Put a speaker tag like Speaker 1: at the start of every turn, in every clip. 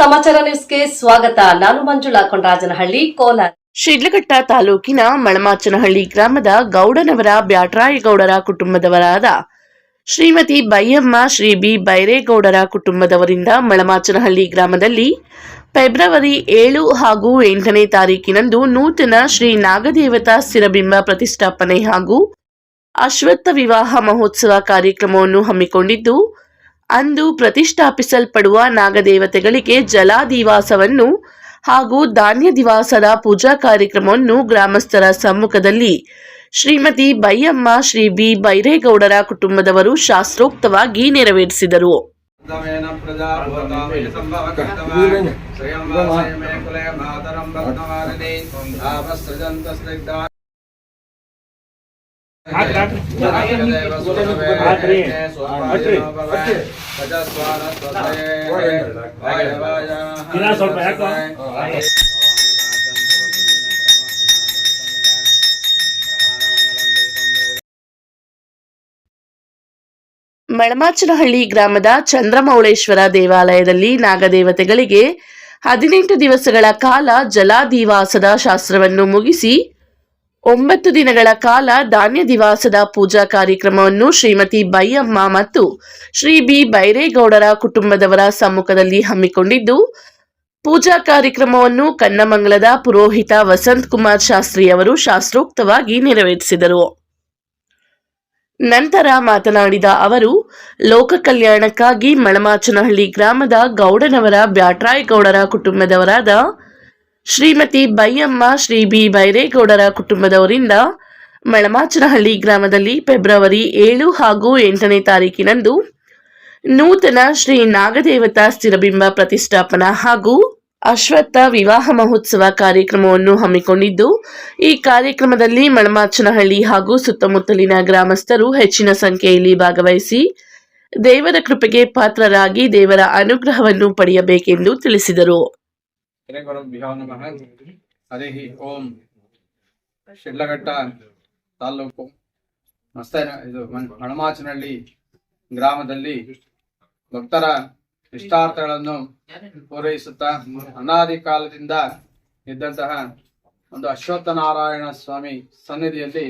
Speaker 1: ಸಮಾಚಾರ ನ್ಯೂಸ್ಗೆ ಸ್ವಾಗತ. ನಾನು ಮಂಜುಳಾ ಕೊಂಡರಾಜನಹಳ್ಳಿ ಕೋಲಾರ.
Speaker 2: ಶಿಡ್ಲಘಟ್ಟ ತಾಲೂಕಿನ ಮಳಮಾಚನಹಳ್ಳಿ ಗ್ರಾಮದ ಗೌಡನವರ ಬ್ಯಾಟ್ರಾಯಗೌಡರ ಕುಟುಂಬದವರಾದ ಶ್ರೀಮತಿ ಬೈಯಮ್ಮ, ಶ್ರೀ ಬಿ ಬೈರೇಗೌಡರ ಕುಟುಂಬದವರಿಂದ ಮಳಮಾಚನಹಳ್ಳಿ ಗ್ರಾಮದಲ್ಲಿ ಫೆಬ್ರವರಿ ಏಳು ಹಾಗೂ ಎಂಟನೇ ತಾರೀಕಿನಂದು ನೂತನ ಶ್ರೀ ನಾಗದೇವತಾ ಸ್ಥಿರಬಿಂಬ ಪ್ರತಿಷ್ಠಾಪನೆ ಹಾಗೂ ಅಶ್ವತ್ಥ ವಿವಾಹ ಮಹೋತ್ಸವ ಕಾರ್ಯಕ್ರಮವನ್ನು ಹಮ್ಮಿಕೊಂಡಿದ್ದು ಅಂದು ಪ್ರತಿಷ್ಠಾಪಿಸಲ್ಪಡುವ ನಾಗದೇವತೆಗಳಿಗೆ ಜಲಾದಿವಾಸವನ್ನು ಹಾಗೂ ಧಾನ್ಯ ದಿವಾಸದ ಪೂಜಾ ಕಾರ್ಯಕ್ರಮವನ್ನು ಗ್ರಾಮಸ್ಥರ ಸಮ್ಮುಖದಲ್ಲಿ ಶ್ರೀಮತಿ ಬೈಯಮ್ಮ ಶ್ರೀ ಬಿ ಬೈರೇಗೌಡರ ಕುಟುಂಬದವರು ಶಾಸ್ತ್ರೋಕ್ತವಾಗಿ ನೆರವೇರಿಸಿದರು.
Speaker 3: ಸ್ವಲ್ಪ?
Speaker 2: ಮಳಮಾಚನಹಳ್ಳಿ ಗ್ರಾಮದ ಚಂದ್ರಮೌಳೇಶ್ವರ ದೇವಾಲಯದಲ್ಲಿ ನಾಗದೇವತೆಗಳಿಗೆ ಹದಿನೆಂಟು ದಿವಸಗಳ ಕಾಲ ಜಲಾದಿವಾಸದ ಶಾಸ್ತ್ರವನ್ನು ಮುಗಿಸಿ ಒಂಬತ್ತು ದಿನಗಳ ಕಾಲ ಧಾನ್ಯ ದಿವಾಸದ ಪೂಜಾ ಕಾರ್ಯಕ್ರಮವನ್ನು ಶ್ರೀಮತಿ ಬೈಯಮ್ಮ ಮತ್ತು ಶ್ರೀ ಬಿ ಬೈರೇಗೌಡರ ಕುಟುಂಬದವರ ಸಮ್ಮುಖದಲ್ಲಿ ಹಮ್ಮಿಕೊಂಡಿದ್ದು, ಪೂಜಾ ಕಾರ್ಯಕ್ರಮವನ್ನು ಕನ್ನಮಂಗಲದ ಪುರೋಹಿತ ವಸಂತ್ ಕುಮಾರ್ ಶಾಸ್ತ್ರಿ ಅವರು ಶಾಸ್ತ್ರೋಕ್ತವಾಗಿ ನೆರವೇರಿಸಿದರು. ನಂತರ ಮಾತನಾಡಿದ ಅವರು, ಲೋಕ ಕಲ್ಯಾಣಕ್ಕಾಗಿ ಮಳಮಾಚನಹಳ್ಳಿ ಗ್ರಾಮದ ಗೌಡನವರ ಬ್ಯಾಟ್ರಾಯಗೌಡರ ಕುಟುಂಬದವರಾದ ಶ್ರೀಮತಿ ಬೈಯಮ್ಮ ಶ್ರೀ ಬಿ ಬೈರೇಗೌಡರ ಕುಟುಂಬದವರಿಂದ ಮಳಮಾಚನಹಳ್ಳಿ ಗ್ರಾಮದಲ್ಲಿ ಫೆಬ್ರವರಿ ಏಳು ಹಾಗೂ ಎಂಟನೇ ತಾರೀಕಿನಂದು ನೂತನ ಶ್ರೀ ನಾಗದೇವತಾ ಸ್ಥಿರಬಿಂಬ ಪ್ರತಿಷ್ಠಾಪನಾ ಹಾಗೂ ಅಶ್ವತ್ಥ ವಿವಾಹ ಮಹೋತ್ಸವ ಕಾರ್ಯಕ್ರಮವನ್ನು ಹಮ್ಮಿಕೊಂಡಿದ್ದು, ಈ ಕಾರ್ಯಕ್ರಮದಲ್ಲಿ ಮಳಮಾಚನಹಳ್ಳಿ ಹಾಗೂ ಸುತ್ತಮುತ್ತಲಿನ ಗ್ರಾಮಸ್ಥರು ಹೆಚ್ಚಿನ ಸಂಖ್ಯೆಯಲ್ಲಿ ಭಾಗವಹಿಸಿ ದೇವರ ಕೃಪೆಗೆ ಪಾತ್ರರಾಗಿ ದೇವರ ಅನುಗ್ರಹವನ್ನು ಪಡೆಯಬೇಕೆಂದು ತಿಳಿಸಿದರು.
Speaker 4: ಶ್ರೀಗುರುಭ್ಯೋ ನಮಃ ಹರಿ ಓಂ. ಶಿಡ್ಲಘಟ್ಟ ತಾಲೂಕು ಮಸ್ತನ, ಇದು ಹಣಮಾಚನಹಳ್ಳಿ ಗ್ರಾಮದಲ್ಲಿ ಭಕ್ತರ ಇಷ್ಟಾರ್ಥಗಳನ್ನು ಪೂರೈಸುತ್ತಾ ಅನಾದಿ ಕಾಲದಿಂದ ಇದ್ದಂತಹ ಒಂದು ಅಶ್ವತ್ಥ ನಾರಾಯಣ ಸ್ವಾಮಿ ಸನ್ನಿಧಿಯಲ್ಲಿ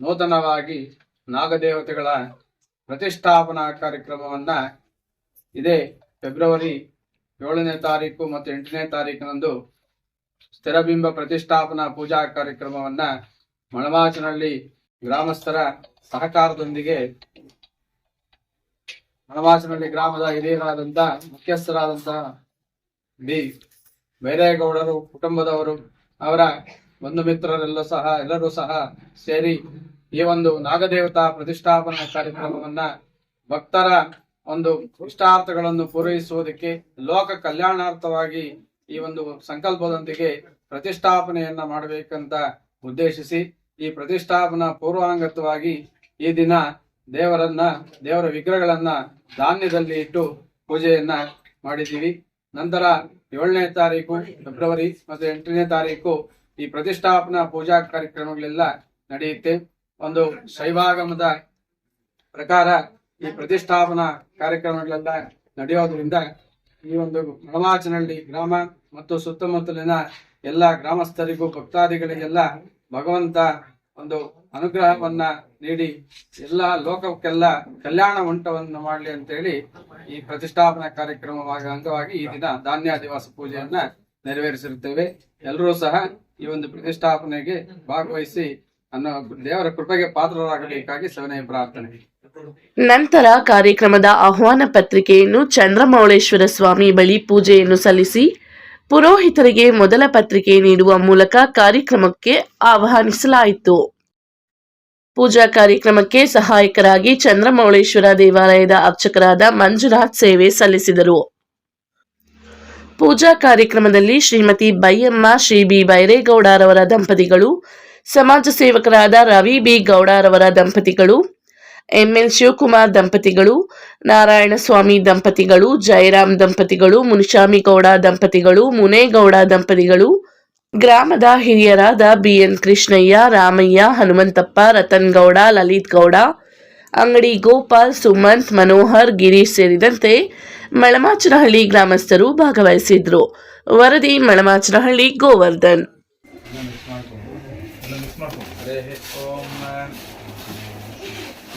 Speaker 4: ನೂತನವಾಗಿ ನಾಗದೇವತೆಗಳ ಪ್ರತಿಷ್ಠಾಪನಾ ಕಾರ್ಯಕ್ರಮವನ್ನ ಇದೇ ಫೆಬ್ರವರಿ ಏಳನೇ ತಾರೀಕು ಮತ್ತು ಎಂಟನೇ ತಾರೀಕಿನಂದು ಸ್ಥಿರಬಿಂಬ ಪ್ರತಿಷ್ಠಾಪನಾ ಪೂಜಾ ಕಾರ್ಯಕ್ರಮವನ್ನ ಮಣಮಾಚನಹಳ್ಳಿ ಗ್ರಾಮಸ್ಥರ ಸಹಕಾರದೊಂದಿಗೆ ಮಣಮಾಚನಹಳ್ಳಿ ಗ್ರಾಮದ ಹಿರಿಯರಾದಂತ ಮುಖ್ಯಸ್ಥರಾದಂತಹ ಬಿ ಬೈರೇಗೌಡರು, ಕುಟುಂಬದವರು, ಅವರ ಬಂಧು ಮಿತ್ರರೆಲ್ಲೂ ಸಹ, ಎಲ್ಲರೂ ಸಹ ಸೇರಿ ಈ ಒಂದು ನಾಗದೇವತಾ ಪ್ರತಿಷ್ಠಾಪನಾ ಕಾರ್ಯಕ್ರಮವನ್ನ ಭಕ್ತರ ಒಂದು ಇಷ್ಟಾರ್ಥಗಳನ್ನು ಪೂರೈಸುವುದಕ್ಕೆ ಲೋಕ ಕಲ್ಯಾಣಾರ್ಥವಾಗಿ ಈ ಒಂದು ಸಂಕಲ್ಪದೊಂದಿಗೆ ಪ್ರತಿಷ್ಠಾಪನೆಯನ್ನ ಮಾಡಬೇಕಂತ ಉದ್ದೇಶಿಸಿ ಈ ಪ್ರತಿಷ್ಠಾಪನಾ ಪೂರ್ವಾಂಗತವಾಗಿ ಈ ದಿನ ದೇವರನ್ನ, ದೇವರ ವಿಗ್ರಹಗಳನ್ನ ಧಾನ್ಯದಲ್ಲಿ ಇಟ್ಟು ಪೂಜೆಯನ್ನ ಮಾಡಿದ್ದೀವಿ. ನಂತರ ಏಳನೇ ತಾರೀಕು ಫೆಬ್ರವರಿ ಮತ್ತು ಎಂಟನೇ ತಾರೀಕು ಈ ಪ್ರತಿಷ್ಠಾಪನಾ ಪೂಜಾ ಕಾರ್ಯಕ್ರಮಗಳೆಲ್ಲ ನಡೆಯುತ್ತೆ. ಒಂದು ಶೈವಾಗಮದ ಪ್ರಕಾರ ಈ ಪ್ರತಿಷ್ಠಾಪನಾ ಕಾರ್ಯಕ್ರಮಗಳೆಲ್ಲ ನಡೆಯೋದ್ರಿಂದ ಈ ಒಂದು ಮಳಮಾಚನಹಳ್ಳಿ ಗ್ರಾಮ ಮತ್ತು ಸುತ್ತಮುತ್ತಲಿನ ಎಲ್ಲ ಗ್ರಾಮಸ್ಥರಿಗೂ, ಭಕ್ತಾದಿಗಳಿಗೆಲ್ಲ ಭಗವಂತ ಒಂದು ಅನುಗ್ರಹವನ್ನ ನೀಡಿ ಎಲ್ಲ ಲೋಕಕ್ಕೆಲ್ಲ ಕಲ್ಯಾಣ ಉಂಟವನ್ನು ಮಾಡಲಿ ಅಂತ ಹೇಳಿ ಈ ಪ್ರತಿಷ್ಠಾಪನಾ ಕಾರ್ಯಕ್ರಮವಾಗಿ ಅಂಗವಾಗಿ ಈ ದಿನ ಧಾನ್ಯ ದಿವಸ ಪೂಜೆಯನ್ನ ನೆರವೇರಿಸಿರುತ್ತೇವೆ. ಎಲ್ಲರೂ ಸಹ ಈ ಒಂದು ಪ್ರತಿಷ್ಠಾಪನೆಗೆ ಭಾಗವಹಿಸಿ ಅನ್ನೋ ದೇವರ ಕೃಪೆಗೆ ಪಾತ್ರರಾಗಬೇಕಾಗಿ ಸವಿನಯ ಪ್ರಾರ್ಥನೆ.
Speaker 2: ನಂತರ ಕಾರ್ಯಕ್ರಮದ ಆಹ್ವಾನ ಪತ್ರಿಕೆಯನ್ನು ಚಂದ್ರಮೌಳೇಶ್ವರ ಸ್ವಾಮಿ ಬಳಿ ಪೂಜೆಯನ್ನು ಸಲ್ಲಿಸಿ ಪುರೋಹಿತರಿಗೆ ಮೊದಲ ಪತ್ರಿಕೆ ನೀಡುವ ಮೂಲಕ ಕಾರ್ಯಕ್ರಮಕ್ಕೆ ಆಹ್ವಾನಿಸಲಾಯಿತು. ಪೂಜಾ ಕಾರ್ಯಕ್ರಮಕ್ಕೆ ಸಹಾಯಕರಾಗಿ ಚಂದ್ರಮೌಳೇಶ್ವರ ದೇವಾಲಯದ ಅರ್ಚಕರಾದ ಮಂಜುನಾಥ್ ಸೇವೆ ಸಲ್ಲಿಸಿದರು. ಪೂಜಾ ಕಾರ್ಯಕ್ರಮದಲ್ಲಿ ಶ್ರೀಮತಿ ಬೈಯಮ್ಮ, ಶ್ರೀ ಬಿ ಬೈರೇಗೌಡರವರ ದಂಪತಿಗಳು, ಸಮಾಜ ಸೇವಕರಾದ ರವಿ ಬಿ ಗೌಡರವರ ದಂಪತಿಗಳು ಎಂಎಲ್ ಶಿವಕುಮಾರ್ ದಂಪತಿಗಳು, ನಾರಾಯಣಸ್ವಾಮಿ ದಂಪತಿಗಳು ಜಯರಾಮ್ ದಂಪತಿಗಳು ಮುನಿಶಾಮಿಗೌಡ ದಂಪತಿಗಳು, ಮುನೇಗೌಡ ದಂಪತಿಗಳು, ಗ್ರಾಮದ ಹಿರಿಯರಾದ ಬಿಎನ್ ಕೃಷ್ಣಯ್ಯ, ರಾಮಯ್ಯ, ಹನುಮಂತಪ್ಪ ರತನ್ ಗೌಡ ಲಲಿತ್ ಗೌಡ ಅಂಗಡಿ ಗೋಪಾಲ್, ಸುಮಂತ್, ಮನೋಹರ್, ಗಿರೀಶ್ ಸೇರಿದಂತೆ ಮಳಮಾಚನಹಳ್ಳಿ ಗ್ರಾಮಸ್ಥರು ಭಾಗವಹಿಸಿದ್ರು ವರದಿ ಮಳಮಾಚನಹಳ್ಳಿ ಗೋವರ್ಧನ್.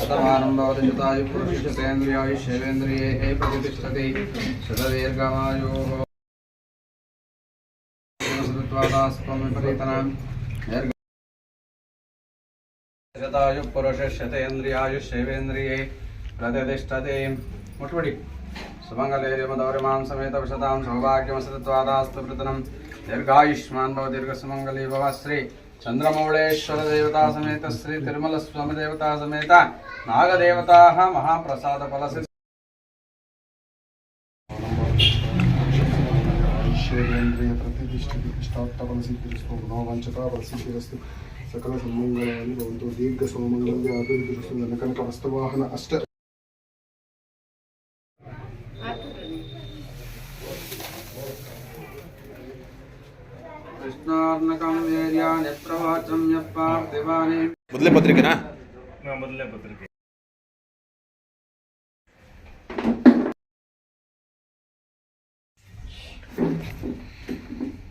Speaker 4: शतमानं भवति युतायुपुरुषेन्द्रियायुष्येवेन्द्रिये प्रतिष्ठति शतदीर्घमायोः सदत्वादास्त्वं विपरीतनां शतायुपुरुषशतेन्द्रियायुष्येवेन्द्रिये प्रतिष्ठते मुट्वडि सुमङ्गलेर्यमदौर्यमां समेत विशतां सौभाग्यमसदत्वादास्तु प्रतनं दीर्घायुष्मान् भव दीर्घसुमङ्गली भव श्री చంద్రమౌళేశ్వర దేవతా సమేత శ్రీ తిరుమల
Speaker 3: స్వామి దేవతా సమేత నాగదేవతా మహాప్రసాద ఫలసి సకల సమ్మంగళాన్ని దీర్ఘ సోమంగళాన్ని అభివృద్ధి కనుక వస్తువాహన
Speaker 4: అష్ట ಕೃಷ್ಣಾರ್ಣಕಂ ವೇರ್ಯಾಣಿ ಪ್ರವಾಚಂ ಯಪ್ಪಾರ್ಥಿವಾನಿ
Speaker 5: ಮೊದಲೇ ಪತ್ರಿಕೆನಾ
Speaker 6: ಮೊದಲನೇ ಪತ್ರಿಕೆ Thank you.